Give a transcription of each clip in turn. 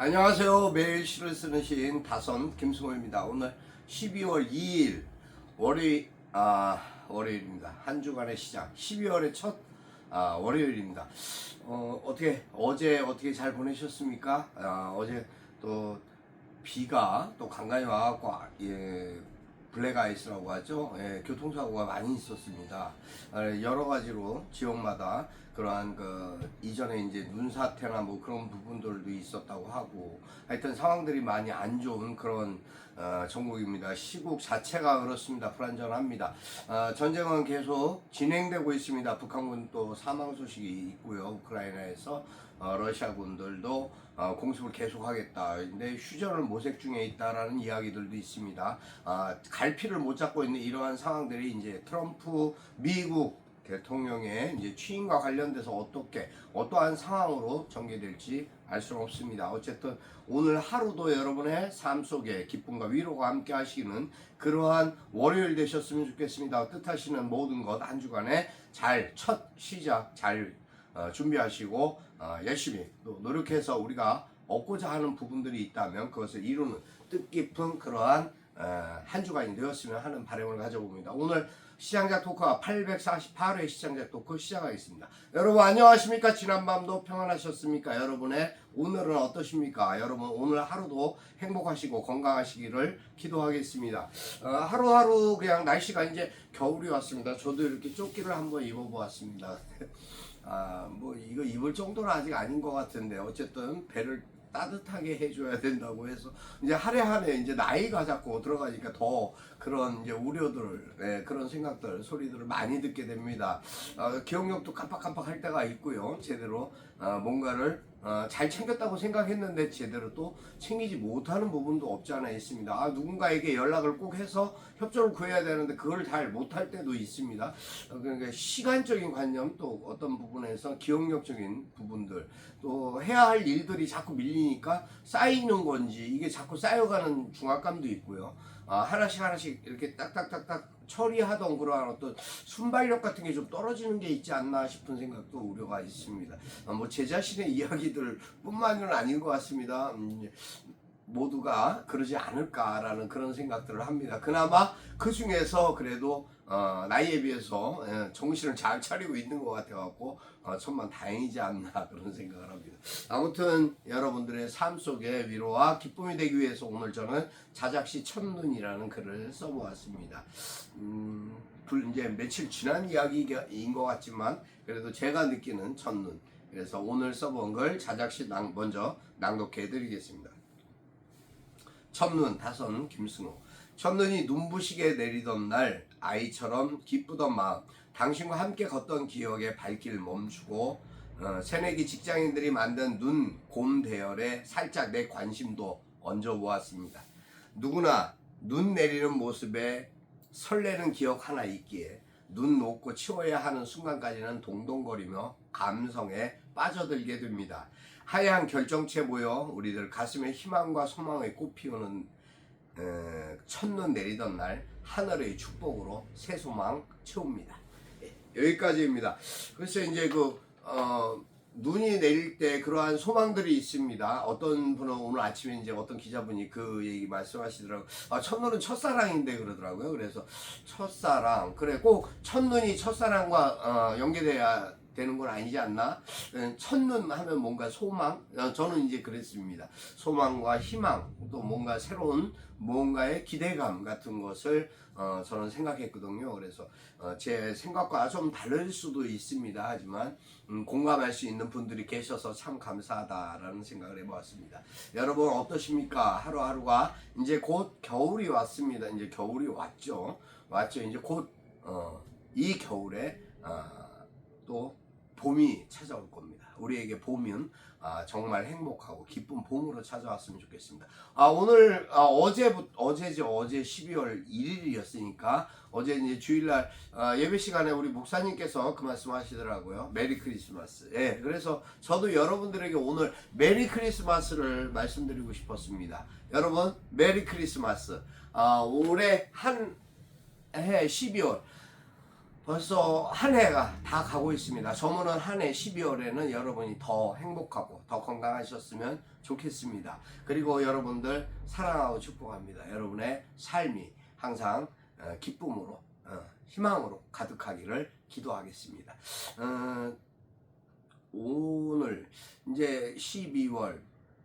안녕하세요. 매일 시를 쓰는 시인 다선 김승호입니다. 오늘 12월 2일 월요일 아 월요일입니다. 한 주간의 시작 12월의 첫 아, 월요일입니다. 어, 어떻게 어제 어떻게 잘 보내셨습니까? 아, 어제 또 비가 또 간간히 와갖고 아, 예, 블랙아이스라고 하죠. 예, 교통사고가 많이 있었습니다. 아, 여러 가지로 지역마다 그러한 그 이전에 이제 눈 사태나 뭐 그런 부분들도 있었다고 하고 하여튼 상황들이 많이 안 좋은 그런 어, 전국입니다. 시국 자체가 그렇습니다. 불안전합니다. 어, 전쟁은 계속 진행되고 있습니다. 북한군 또 사망 소식이 있고요. 우크라이나에서 어, 러시아군들도 어, 공습을 계속하겠다. 근데 휴전을 모색 중에 있다라는 이야기들도 있습니다. 아, 갈피를 못 잡고 있는 이러한 상황들이 이제 트럼프 미국 대통령의 이제 취임과 관련돼서 어떻게 어떠한 상황으로 전개될지 알 수는 없습니다. 어쨌든 오늘 하루도 여러분의 삶 속에 기쁨과 위로가 함께 하시는 그러한 월요일 되셨으면 좋겠습니다. 뜻하시는 모든 것 한 주간에 잘 첫 시작 잘 어, 준비하시고 어, 열심히 또 노력해서 우리가 얻고자 하는 부분들이 있다면 그것을 이루는 뜻깊은 그러한 어, 한 주간이 되었으면 하는 바람을 가져봅니다. 오늘 시장작 토크와 848회 시장작 토크 시작하겠습니다. 여러분 안녕하십니까? 지난밤도 평안하셨습니까? 여러분의 오늘은 어떠십니까? 여러분 오늘 하루도 행복하시고 건강하시기를 기도하겠습니다. 어, 하루하루 그냥 날씨가 이제 겨울이 왔습니다. 저도 이렇게 조끼를 한번 입어보았습니다. 아, 뭐 이거 입을 정도는 아직 아닌 것 같은데 어쨌든 배를 따뜻하게 해줘야 된다고 해서 이제 하래 하래 이제 나이가 자꾸 들어가니까 더 그런 이제 우려들 네, 그런 생각들 소리들을 많이 듣게 됩니다. 어, 기억력도 깜빡깜빡할 때가 있고요. 제대로 어, 뭔가를 어, 잘 챙겼다고 생각했는데 제대로 또 챙기지 못하는 부분도 없지 않아 있습니다. 아, 누군가에게 연락을 꼭 해서 협조를 구해야 되는데 그걸 잘 못할 때도 있습니다. 어, 그러니까 시간적인 관념 또 어떤 부분에서 기억력적인 부분들 또 해야 할 일들이 자꾸 밀리 니까 쌓이는 건지 이게 자꾸 쌓여가는 중압감도 있고요. 아, 하나씩 하나씩 이렇게 딱딱딱딱 처리하던 그러한 어떤 순발력 같은 게 좀 떨어지는 게 있지 않나 싶은 생각도 우려가 있습니다. 아, 뭐제 자신의 이야기들 뿐만은 아닌 것 같습니다. 음, 모두가 그러지 않을까라는 그런 생각들을 합니다. 그나마 그 중에서 그래도 어, 나이에 비해서 예, 정신을 잘 차리고 있는 것 같아갖고 어, 천만 다행이지 않나 그런 생각을 합니다. 아무튼 여러분들의 삶 속에 위로와 기쁨이 되기 위해서 오늘 저는 자작시 첫눈이라는 글을 써보았습니다. 음, 불- 이제 며칠 지난 이야기인 것 같지만 그래도 제가 느끼는 첫눈. 그래서 오늘 써본 걸 자작시 낭, 먼저 낭독해 드리겠습니다. 첫눈 다선 김승호 첫눈이 눈부시게 내리던 날 아이처럼 기쁘던 마음 당신과 함께 걷던 기억에 발길 멈추고 어, 새내기 직장인들이 만든 눈 곰 대열에 살짝 내 관심도 얹어 보았습니다. 누구나 눈 내리는 모습에 설레는 기억 하나 있기에 눈 녹고 치워야 하는 순간까지는 동동거리며 감성에 빠져들게 됩니다. 하얀 결정체 모여 우리들 가슴에 희망과 소망의 꽃 피우는 에, 첫눈 내리던 날 하늘의 축복으로 새 소망 채웁니다. 예, 여기까지입니다. 그래서 이제 그 어, 눈이 내릴 때 그러한 소망들이 있습니다. 어떤 분은 오늘 아침에 이제 어떤 기자분이 그 얘기 말씀하시더라고요. 아, 첫눈은 첫사랑인데 그러더라고요. 그래서 첫사랑. 그래, 꼭 첫눈이 첫사랑과 어, 연계돼야 되는 건 아니지 않나? 어, 첫눈 하면 뭔가 소망? 어, 저는 이제 그랬습니다. 소망과 희망, 또 뭔가 새로운 뭔가의 기대감 같은 것을 어, 저는 생각했거든요. 그래서 어, 제 생각과 좀 다를 수도 있습니다. 하지만 음, 공감할 수 있는 분들이 계셔서 참 감사하다라는 생각을 해보았습니다. 여러분 어떠십니까? 하루하루가 이제 곧 겨울이 왔습니다. 이제 겨울이 왔죠. 왔죠. 이제 곧 어, 이 겨울에 아, 또 봄이 찾아올 겁니다. 우리에게 봄은 아, 정말 행복하고 기쁜 봄으로 찾아왔으면 좋겠습니다. 아, 오늘 아, 어제부터 어제죠. 어제 12월 1일이었으니까 어제 이제 주일날 아, 예배 시간에 우리 목사님께서 그 말씀하시더라고요. 메리 크리스마스. 예, 그래서 저도 여러분들에게 오늘 메리 크리스마스를 말씀드리고 싶었습니다. 여러분 메리 크리스마스. 아, 올해 한 해 12월 벌써 한 해가 다 가고 있습니다. 저무는 한해 12월에는 여러분이 더 행복하고 더 건강하셨으면 좋겠습니다. 그리고 여러분들 사랑하고 축복합니다. 여러분의 삶이 항상 어, 기쁨으로 어, 희망으로 가득하기를 기도하겠습니다. 어, 오늘 이제 12월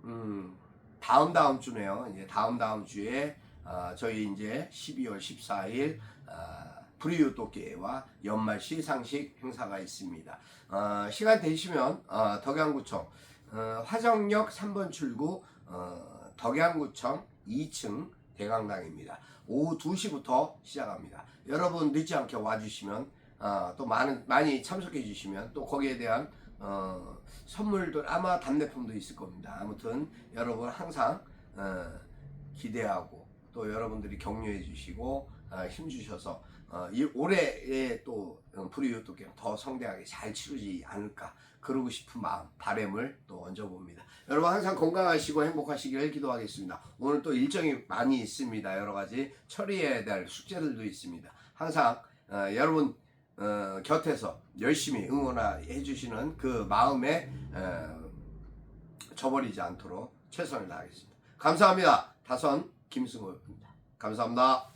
음, 다음 다음 주네요. 이제 다음 다음 주에 아, 저희 이제 12월 14일 아, 불이웃도계와 연말 시 상식 행사가 있습니다. 어, 시간 되시면 어, 덕양구청 어, 화정역 3번 출구 어, 덕양구청 2층 대강당입니다. 오후 2시부터 시작합니다. 여러분 늦지 않게 와주시면 어, 또 많은 많이 참석해 주시면 또 거기에 대한 어, 선물도 아마 답례품도 있을 겁니다. 아무튼 여러분 항상 어, 기대하고 또 여러분들이 격려해 주시고 어, 힘 주셔서 어, 이 올해에 또 불이웃도게 더 성대하게 잘 치르지 않을까 그러고 싶은 마음 바램을 또 얹어봅니다. 여러분 항상 건강하시고 행복하시기를 기도하겠습니다. 오늘 또 일정이 많이 있습니다. 여러 가지 처리해야 될 숙제들도 있습니다. 항상 어, 여러분 어, 곁에서 열심히 응원해 주시는 그 마음에 어, 저버리지 않도록 최선을 다하겠습니다. 감사합니다. 다선 김승호입니다. 감사합니다.